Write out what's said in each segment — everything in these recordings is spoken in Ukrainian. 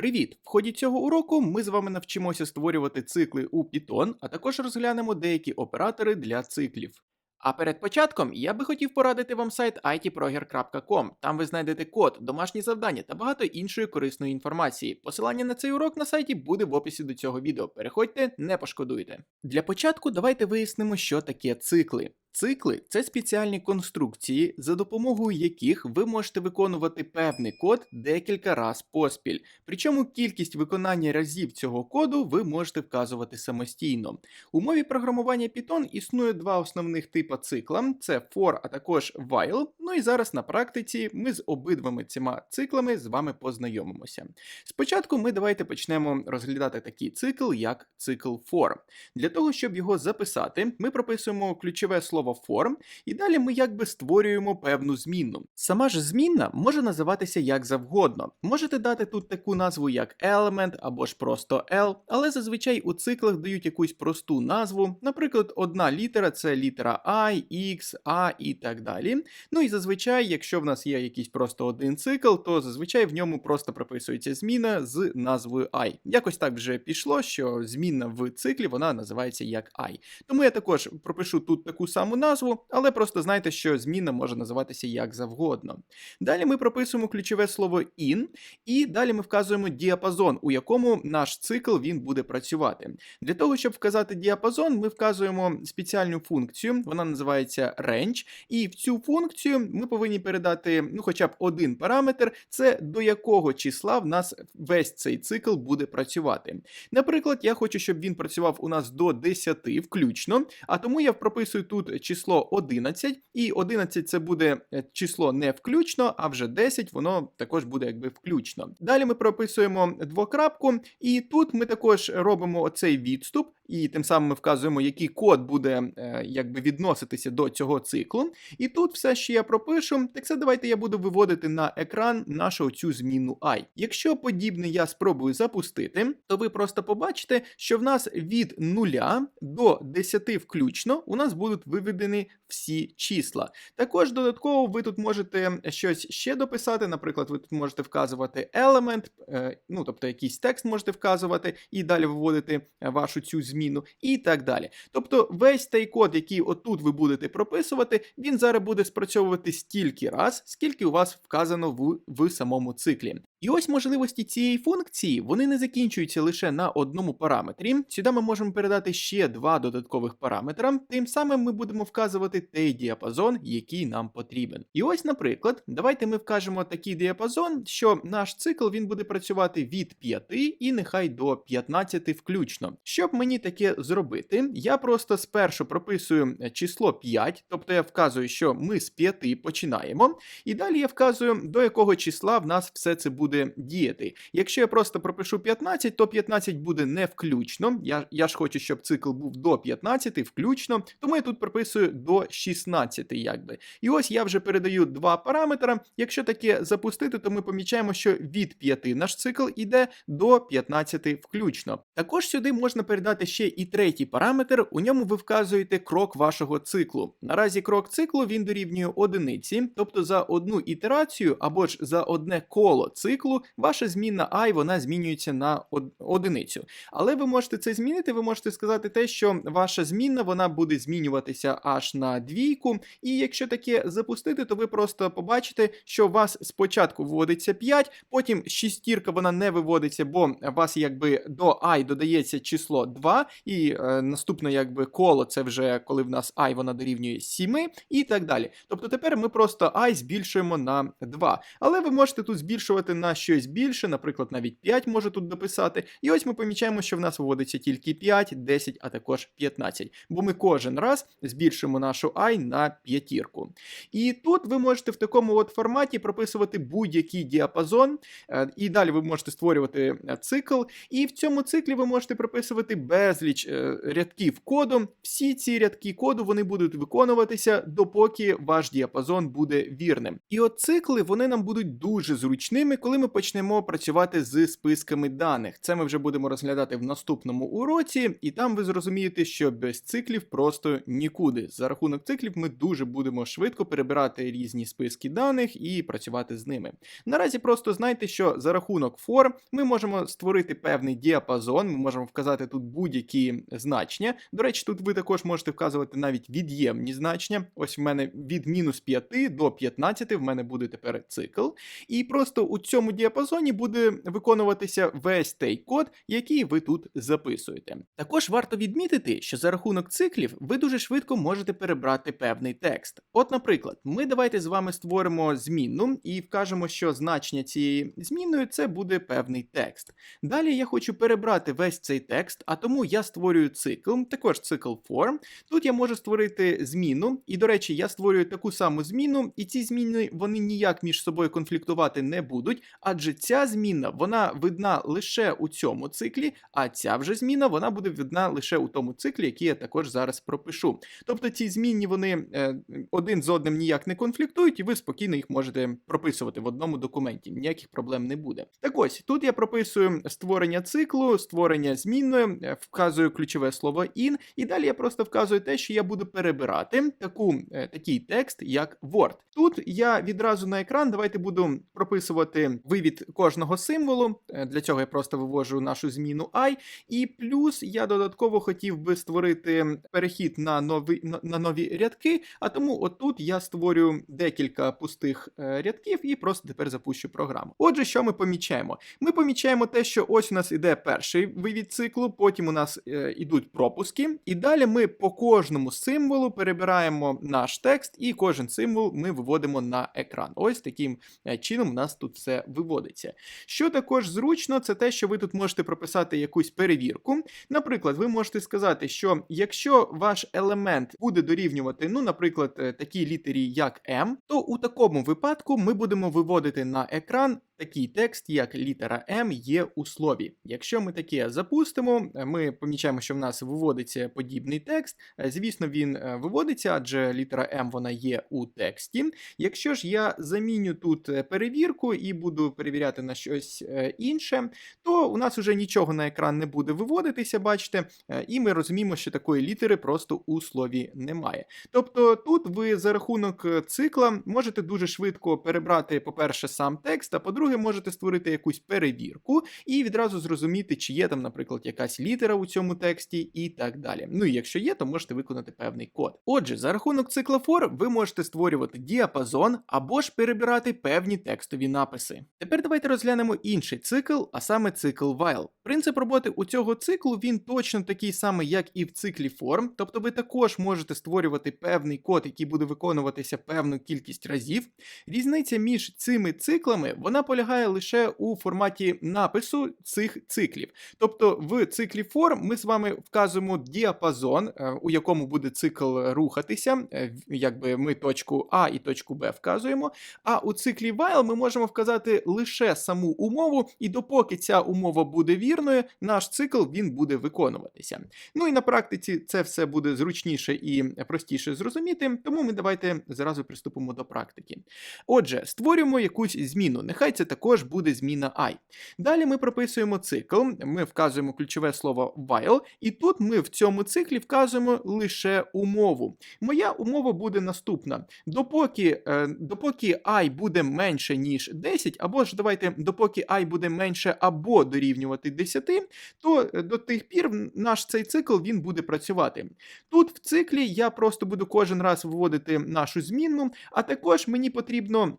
Привіт! В ході цього уроку ми з вами навчимося створювати цикли у Python, а також розглянемо деякі оператори для циклів. А перед початком я би хотів порадити вам сайт itproger.com. Там ви знайдете код, домашні завдання та багато іншої корисної інформації. Посилання на цей урок на сайті буде в описі до цього відео. Переходьте, не пошкодуйте. Для початку давайте вияснимо, що таке цикли. Цикли це спеціальні конструкції, за допомогою яких ви можете виконувати певний код декілька разів поспіль. Причому кількість виконання разів цього коду ви можете вказувати самостійно. У мові програмування Python існує два основних типа цикла: це for, а також while. Ну і зараз на практиці ми з обидвами цими циклами з вами познайомимося. Спочатку ми давайте почнемо розглядати такий цикл, як цикл for. Для того, щоб його записати, ми прописуємо ключове слово for, і далі ми якби створюємо певну змінну. Сама ж змінна може називатися як завгодно. Можете дати тут таку назву як element або ж просто L, але зазвичай у циклах дають якусь просту назву. Наприклад, одна літера це літера I, X, A і так далі. Ну і зазвичай, якщо в нас є якийсь просто один цикл, то зазвичай в ньому просто прописується зміна з назвою I. Якось так вже пішло, що змінна в циклі вона називається як I. Тому я також пропишу тут таку саму назву, але просто знайте, що зміна може називатися як завгодно. Далі ми прописуємо ключове слово in, і далі ми вказуємо діапазон, у якому наш цикл він буде працювати. Для того, щоб вказати діапазон, ми вказуємо спеціальну функцію, вона називається range, і в цю функцію ми повинні передати ну, хоча б один параметр, це до якого числа в нас весь цей цикл буде працювати. Наприклад, я хочу, щоб він працював у нас до 10 включно, а тому я прописую тут число 11, і 11 це буде е, число не включно, а вже 10 воно також буде якби включно. Далі ми прописуємо двокрапку, і тут ми також робимо оцей відступ, і тим самим ми вказуємо, який код буде е, якби відноситися до цього циклу. І тут все, що я пропишу, так це давайте я буду виводити на екран нашу цю зміну i. Якщо подібне я спробую запустити, то ви просто побачите, що в нас від 0 до 10 включно у нас будуть виведені всі числа. Також додатково ви тут можете щось ще дописати. Наприклад, ви тут можете вказувати елемент, е, ну тобто якийсь текст можете вказувати і далі виводити вашу цю зміну, і так далі. Тобто, весь той код, який отут ви будете прописувати, він зараз буде спрацьовувати стільки раз, скільки у вас вказано в, в самому циклі. І ось можливості цієї функції вони не закінчуються лише на одному параметрі. Сюди ми можемо передати ще два додаткових параметра. Тим самим ми будемо вказувати той діапазон, який нам потрібен. І ось, наприклад, давайте ми вкажемо такий діапазон, що наш цикл він буде працювати від 5 і нехай до 15 включно. Щоб мені таке зробити, я просто спершу прописую число 5, тобто я вказую, що ми з 5 починаємо, і далі я вказую, до якого числа в нас все це буде буде діяти. Якщо я просто пропишу 15, то 15 буде не включно. Я я ж хочу, щоб цикл був до 15 включно, тому я тут прописую до 16, якби. І ось я вже передаю два параметри. Якщо таке запустити, то ми помічаємо, що від 5 наш цикл іде до 15 включно. Також сюди можна передати ще і третій параметр, у ньому ви вказуєте крок вашого циклу. Наразі крок циклу він дорівнює одиниці, тобто за одну ітерацію або ж за одне коло циклу, ваша змінна і вона змінюється на одиницю. Але ви можете це змінити, ви можете сказати те, що ваша змінна вона буде змінюватися аж на двійку. І якщо таке запустити, то ви просто побачите, що у вас спочатку вводиться 5, потім шістірка вона не виводиться, бо у вас якби до і додається число 2, і е, наступне якби коло це вже коли в нас і вона дорівнює 7 і так далі. Тобто тепер ми просто і збільшуємо на 2. Але ви можете тут збільшувати на щось більше, наприклад, навіть 5 може тут дописати. І ось ми помічаємо, що в нас виводиться тільки 5, 10, а також 15. Бо ми кожен раз збільшуємо нашу і на п'ятірку. І тут ви можете в такому от форматі прописувати будь-який діапазон, е, і далі ви можете створювати е, цикл. І в цьому циклі ви можете прописувати безліч е, рядків коду. Всі ці рядки коду вони будуть виконуватися, допоки ваш діапазон буде вірним. І от цикли вони нам будуть дуже зручними, коли ми почнемо працювати з списками даних. Це ми вже будемо розглядати в наступному уроці, і там ви зрозумієте, що без циклів просто нікуди. За рахунок циклів ми дуже будемо швидко перебирати різні списки даних і працювати з ними. Наразі просто знайте, що за рахунок for ми можемо створити певний діапазон, ми можемо вказати тут будь-які значення. До речі, тут ви також можете вказувати навіть від'ємні значення. Ось в мене від мінус 5 до 15 в мене буде тепер цикл. І просто у цьому діапазоні буде виконуватися весь той код, який ви тут записуєте. Також варто відмітити, що за рахунок циклів ви дуже швидко можете перебрати певний текст. От, наприклад, ми давайте з вами створимо змінну і вкажемо, що значення цієї змінної це буде певний текст. Далі я хочу перебрати весь цей текст, а тому я створюю цикл, також цикл form. Тут я можу створити зміну, і, до речі, я створюю таку саму зміну, і ці зміни вони ніяк між собою конфліктувати не будуть, адже ця зміна вона видна лише у цьому циклі, а ця вже зміна вона буде видна лише у тому циклі, який я також зараз пропишу. Тобто ці змінні вони е, один з одним ніяк не конфліктують, і ви спокійно їх можете прописувати в одному документі. Ніяких проблем не буде. Так ось тут я прописую створення циклу, створення змінної, е, вказую ключове слово in, і далі я просто вказую те, що я буду перебирати таку, е, такий текст, як Word. Тут я відразу на екран давайте буду прописувати вивід кожного символу. Е, Для цього я просто вивожу нашу зміну I, і плюс я додатково хотів би створити перехід на нові, на, нові рядки, а тому отут я створю декілька пустих е, рядків і просто тепер запущу програму. Отже, що ми помічаємо? Ми помічаємо те, що ось у нас іде перший вивід циклу, потім у нас е, ідуть пропуски, і далі ми по кожному символу перебираємо наш текст, і кожен символ ми виводимо на екран. Ось таким е, чином у нас тут все виводиться. Що також зручно, це те, що ви тут можете прописати якусь перевірку. Наприклад, ви можете сказати, що якщо ваш елемент буде дорівнювати, ну, наприклад, е, такій літері, як M, то у такому випадку ми будемо виводити на екран такий текст, як літера М є у слові. Якщо ми таке запустимо, е, ми помічаємо, що в нас виводиться подібний текст. Е, Звісно, він е, виводиться, адже літера М вона є у тексті. Якщо ж я заміню тут е, перевірку і буду перевіряти на щось інше, то у нас вже нічого на екран не буде виводитися, бачите, і ми розуміємо, що такої літери просто у слові немає. Тобто тут ви за рахунок цикла можете дуже швидко перебрати, по-перше, сам текст, а по-друге, можете створити якусь перевірку і відразу зрозуміти, чи є там, наприклад, якась літера у цьому тексті, і так далі. Ну і якщо є, то можете виконати певний код. Отже, за рахунок цикла for ви можете створювати діапазон або ж перебирати певні текстові написи. Тепер давайте розглянемо інший цикл, а саме цикл while. Принцип роботи у цього циклу він точно такий самий, як і в циклі form, тобто ви також можете створювати певний код, який буде виконуватися певну кількість разів. Різниця між цими циклами вона полягає лише у форматі напису цих циклів. Тобто в циклі for ми з вами вказуємо діапазон, е, у якому буде цикл рухатися, е, якби ми точку А і точку Б вказуємо. А у циклі while ми можемо вказати лише саму умову, і допоки ця умова буде вірною, наш цикл він буде виконуватися. Ну і на практиці це все буде зручніше і простіше зрозуміти, тому ми давайте зразу приступимо до практики. Отже, створюємо якусь зміну. Нехай це також буде зміна i. Далі ми прописуємо цикл, ми вказуємо ключове слово while, і тут ми в цьому циклі вказуємо лише умову. Моя умова буде наступна: допоки, е, допоки і буде менше, ніж 10, або ж давайте, допоки і буде менше або дорівнювати 10, то е, до тих пір наш цей цикл він буде працювати. Тут в циклі я просто буду кожен раз виводити нашу змінну, а також мені потрібно.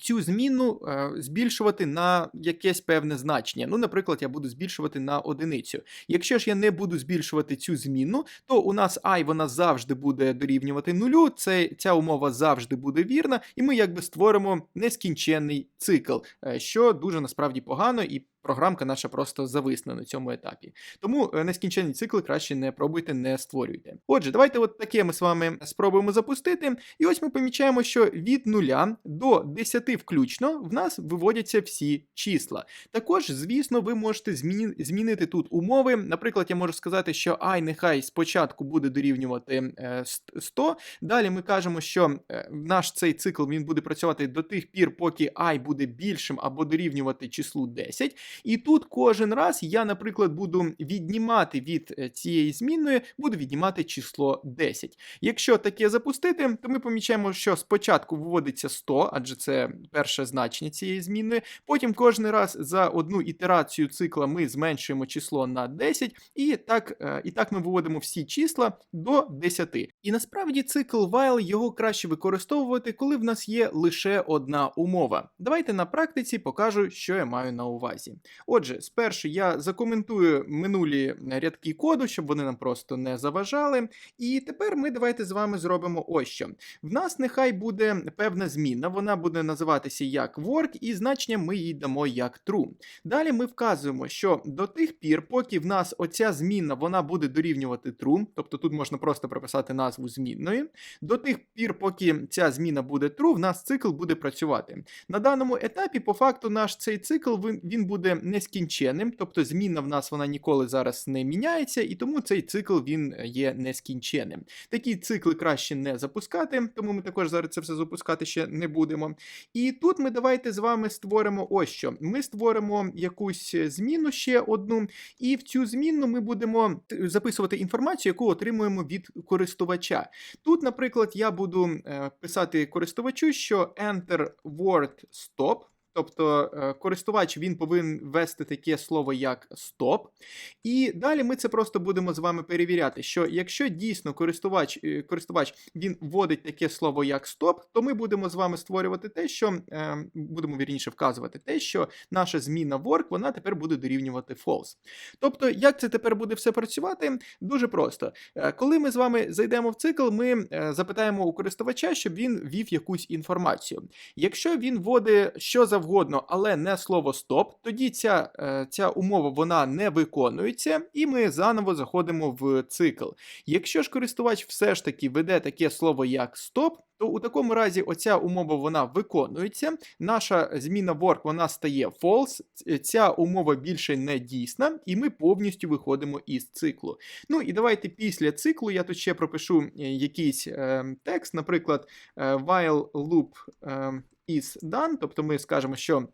Цю зміну е, збільшувати на якесь певне значення. Ну, наприклад, я буду збільшувати на одиницю. Якщо ж я не буду збільшувати цю зміну, то у нас і вона завжди буде дорівнювати нулю. Це, ця умова завжди буде вірна, і ми якби створимо нескінченний цикл, е, що дуже насправді погано, і програмка наша просто зависне на цьому етапі. Тому е, нескінченні цикли краще не пробуйте, не створюйте. Отже, давайте от таке ми з вами спробуємо запустити. І ось ми помічаємо, що від 0 до 10 включно в нас виводяться всі числа. Також, звісно, ви можете зміни, змінити тут умови. Наприклад, я можу сказати, що і нехай спочатку буде дорівнювати е, 100. Далі ми кажемо, що е, наш цей цикл він буде працювати до тих пір, поки і буде більшим або дорівнювати числу 10. І тут кожен раз я, наприклад, буду віднімати від е, цієї змінної, буду віднімати число 10. Якщо таке запустити, то ми помічаємо, що спочатку виводиться 100, адже це перше значення цієї змінної. Потім кожен раз за одну ітерацію цикла ми зменшуємо число на 10, і так, е, і так ми виводимо всі числа до 10. І насправді цикл while його краще використовувати, коли в нас є лише одна умова. Давайте на практиці покажу, що я маю на увазі. Отже, спершу я закоментую минулі рядки коду, щоб вони нам просто не заважали. І тепер ми давайте з вами зробимо ось що. В нас нехай буде певна зміна, вона буде називатися як work, і значення ми їй дамо як true. Далі ми вказуємо, що до тих пір, поки в нас оця зміна вона буде дорівнювати true, тобто тут можна просто прописати назву змінної, до тих пір, поки ця зміна буде true, в нас цикл буде працювати. На даному етапі, по факту, наш цей цикл він, він буде нескінченним, тобто зміна в нас вона ніколи зараз не міняється, і тому цей цикл він є нескінченним. Такі цикли краще не запускати, тому ми також зараз це все запускати ще не будемо. І тут ми давайте з вами створимо ось що. Ми створимо якусь зміну ще одну, і в цю зміну ми будемо записувати інформацію, яку отримуємо від користувача. Тут, наприклад, я буду е, писати користувачу, що enter word stop. Тобто е, користувач він повинен ввести таке слово як стоп. І далі ми це просто будемо з вами перевіряти, що якщо дійсно користувач е, користувач він вводить таке слово як стоп, то ми будемо з вами створювати те, що е, будемо вірніше вказувати те, що наша зміна work, вона тепер буде дорівнювати false. Тобто, як це тепер буде все працювати? Дуже просто. Коли ми з вами зайдемо в цикл, ми запитаємо у користувача, щоб він ввів якусь інформацію. Якщо він вводить що завгодно, але не слово стоп, тоді ця, е, ця умова вона не виконується, і ми заново заходимо в цикл. Якщо ж користувач все ж таки веде таке слово як стоп, то у такому разі оця умова вона виконується. Наша зміна work вона стає false, ця умова більше не дійсна, і ми повністю виходимо із циклу. Ну і давайте після циклу я тут ще пропишу е, якийсь е, текст, наприклад, е, while loop е, is done, тобто ми скажемо, що.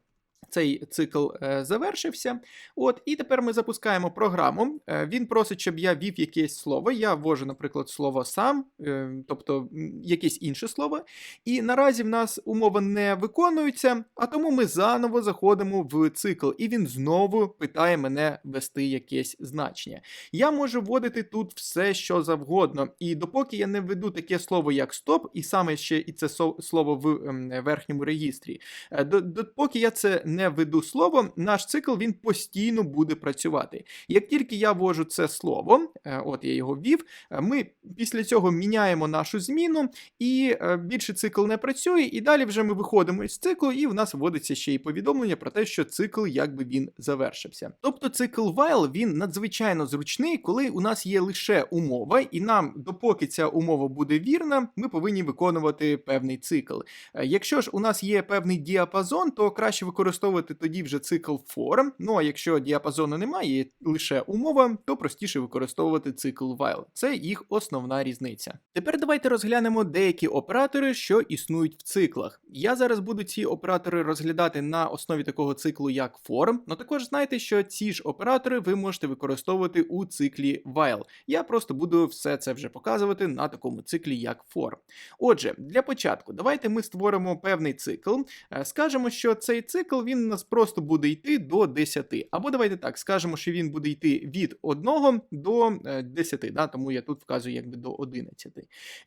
Цей цикл е, завершився. От, і тепер ми запускаємо програму. Е, він просить, щоб я ввів якесь слово. Я ввожу, наприклад, слово сам, е, тобто якесь інше слово. І наразі в нас умова не виконується, а тому ми заново заходимо в цикл, і він знову питає мене ввести якесь значення. Я можу вводити тут все, що завгодно. І допоки я не введу таке слово, як стоп, і саме ще і це слово в ем, верхньому регістрі, е, допоки я це не введу слово, наш цикл він постійно буде працювати. Як тільки я ввожу це слово, е, от я його ввів, е, ми після цього міняємо нашу зміну, і е, більше цикл не працює, і далі вже ми виходимо із циклу, і в нас вводиться ще й повідомлення про те, що цикл якби він завершився. Тобто цикл while він надзвичайно зручний, коли у нас є лише умова, і нам, допоки ця умова буде вірна, ми повинні виконувати певний цикл. Якщо ж у нас є певний діапазон, то краще використовувати тоді вже цикл for. Ну а якщо діапазону немає, лише умова, то простіше використовувати цикл while. Це їх основна різниця. Тепер давайте розглянемо деякі оператори, що існують в циклах. Я зараз буду ці оператори розглядати на основі такого циклу, як for. Ну також знайте, що ці ж оператори ви можете використовувати у циклі while. Я просто буду все це вже показувати на такому циклі, як for. Отже, для початку, давайте ми створимо певний цикл. Е, Скажемо, що цей цикл він у нас просто буде йти до 10. Або давайте так, скажемо, що він буде йти від 1 до е, 10, да? тому я тут вказую якби до 11.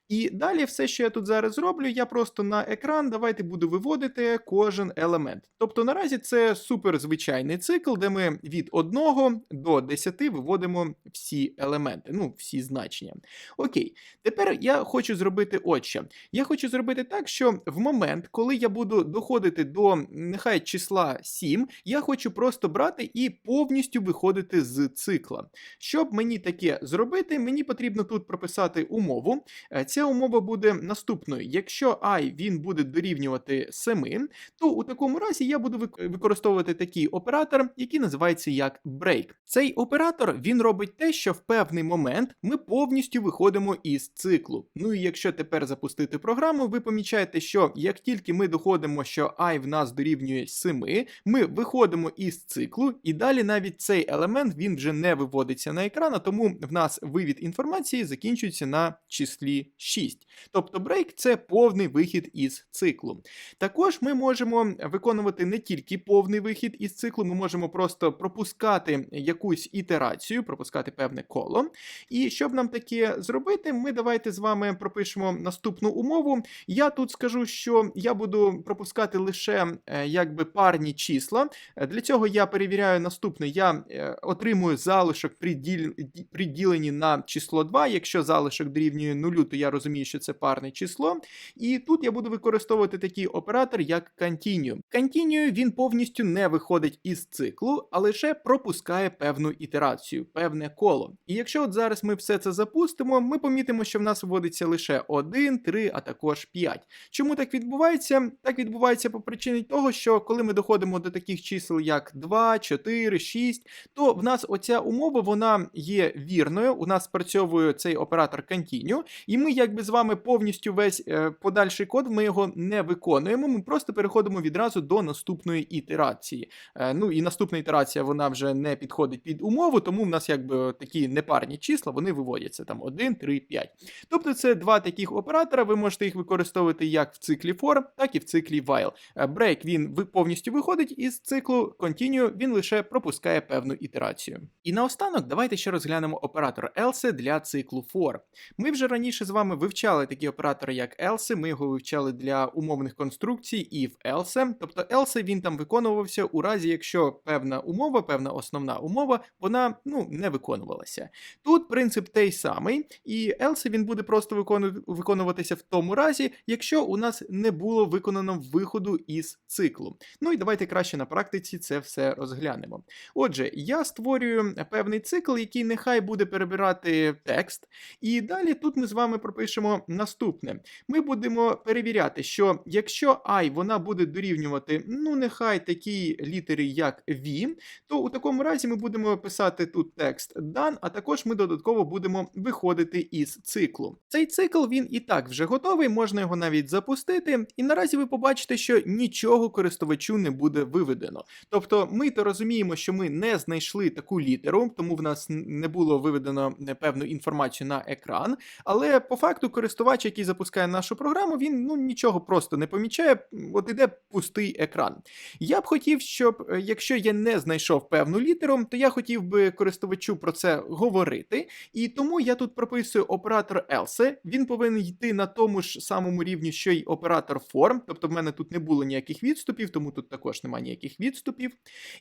І далі все, що я тут зараз зроблю, я просто на екран давайте буду виводити кожен елемент. Тобто наразі це супер звичайний цикл, де ми від 1 до 10 виводимо всі елементи, ну, всі значення. Окей, тепер я хочу зробити от що. Я хочу зробити так, що в момент, коли я буду доходити до нехай числа. Числа 7 я хочу просто брати і повністю виходити з цикла. Щоб мені таке зробити, мені потрібно тут прописати умову. Е, Ця умова буде наступною. Якщо і він буде дорівнювати 7, то у такому разі я буду використовувати такий оператор, який називається як break. Цей оператор він робить те, що в певний момент ми повністю виходимо із циклу. Ну і якщо тепер запустити програму, ви помічаєте, що як тільки ми доходимо, що і в нас дорівнює 7, ми виходимо із циклу, і далі навіть цей елемент він вже не виводиться на екран, а тому в нас вивід інформації закінчується на числі 6. Тобто break це повний вихід із циклу. Також ми можемо виконувати не тільки повний вихід із циклу, ми можемо просто пропускати якусь ітерацію, пропускати певне коло. І щоб нам таке зробити, ми давайте з вами пропишемо наступну умову. Я тут скажу, що я буду пропускати лише е, якби парні числа. Е, Для цього я перевіряю наступне: я е, отримую залишок при на число 2. Якщо залишок дорівнює 0, то я розумію, що це парне число. І тут я буду використовувати такий оператор, як continue. Continue він повністю не виходить із циклу, а лише пропускає певну ітерацію, певне коло. І якщо от зараз ми все це запустимо, ми помітимо, що в нас вводиться лише 1, 3, а також 5. Чому так відбувається? Так відбувається по причині того, що коли ми доходимо до таких чисел, як 2, 4, 6, то в нас оця умова вона є вірною. У нас спрацьовує цей оператор continue, і ми якби з вами повністю весь е, подальший код ми його не виконуємо. Ми просто переходимо відразу до наступної ітерації. Е, ну і наступна ітерація вона вже не підходить під умову, тому в нас якби такі непарні числа вони виводяться там 1, 3, 5. Тобто це два таких оператора. Ви можете їх використовувати як в циклі for, так і в циклі while. Е, Break він ви- повністю виходить із циклу, continue він лише пропускає певну ітерацію. І наостанок давайте ще розглянемо оператор else для циклу for. Ми вже раніше з вами вивчали такі оператори, як else, ми його вивчали для умовних конструкцій if else. Тобто else він там виконувався у разі, якщо певна умова, певна основна умова, вона ну, не виконувалася. Тут принцип той самий, і else він буде просто виконуватися в тому разі, якщо у нас не було виконано виходу із циклу. Ну і давайте краще на практиці це все розглянемо. Отже, я створюю певний цикл, який нехай буде перебирати текст. І далі тут ми з вами пропишемо наступне. Ми будемо перевіряти, що якщо і вона буде дорівнювати, ну нехай такій літері, як V, то у такому разі ми будемо писати тут текст done, а також ми додатково будемо виходити із циклу. Цей цикл він і так вже готовий, можна його навіть запустити, і наразі ви побачите, що нічого користувачу не буде виведено. Тобто ми то розуміємо, що ми не знайшли таку літеру, тому в нас не було виведено е, певну інформацію на екран. Але по факту користувач, який запускає нашу програму, він ну нічого просто не помічає, от іде пустий екран. Я б хотів, щоб е, якщо я не знайшов певну літеру, то я хотів би користувачу про це говорити. І тому я тут прописую оператор else. Він повинен йти на тому ж самому рівні, що й оператор for. Тобто в мене тут не було ніяких відступів, тому тут також немає ніяких відступів.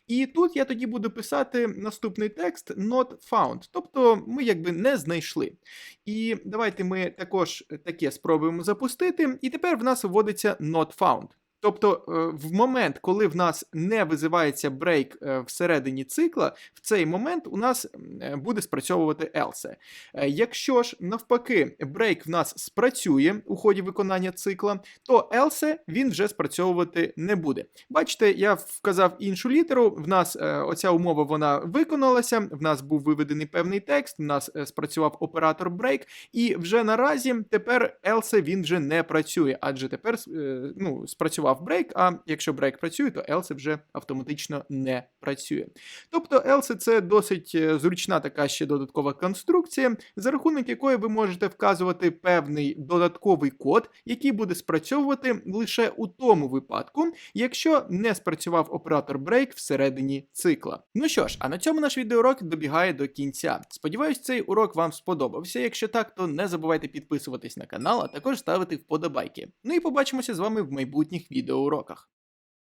І тут я тоді буду писати наступний текст not found. Тобто ми якби не знайшли. І давайте ми також таке спробуємо запустити. І тепер в нас вводиться not found. Тобто, е, в момент, коли в нас не визивається брейк е, всередині цикла, в цей момент у нас е, буде спрацьовувати else. Якщо ж навпаки брейк в нас спрацює у ході виконання цикла, то else він вже спрацьовувати не буде. Бачите, я вказав іншу літеру. В нас оця умова вона виконалася. В нас був виведений певний текст, в нас спрацював оператор break, і вже наразі тепер else він вже не працює, адже тепер ну, спрацював break, а якщо break працює, то else вже автоматично не працює. Тобто else це досить е, зручна така ще додаткова конструкція, за рахунок якої ви можете вказувати певний додатковий код, який буде спрацьовувати лише у тому випадку, якщо не спрацював оператор break всередині цикла. Ну що ж, а на цьому наш відеоурок добігає до кінця. Сподіваюсь, цей урок вам сподобався. Якщо так, то не забувайте підписуватись на канал, а також ставити вподобайки. Ну і побачимося з вами в майбутніх відеоуроках.